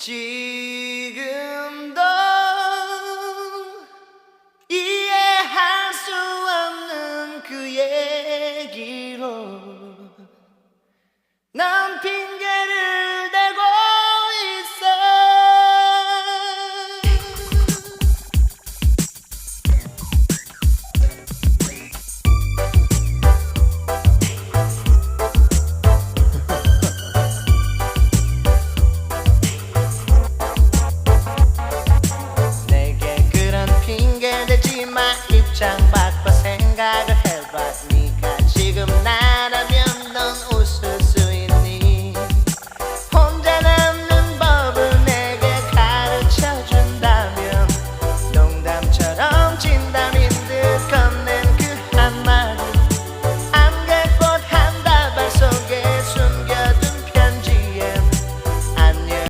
지금도 이해할 수 없는 그 얘기로 난 Chang Bak Basengad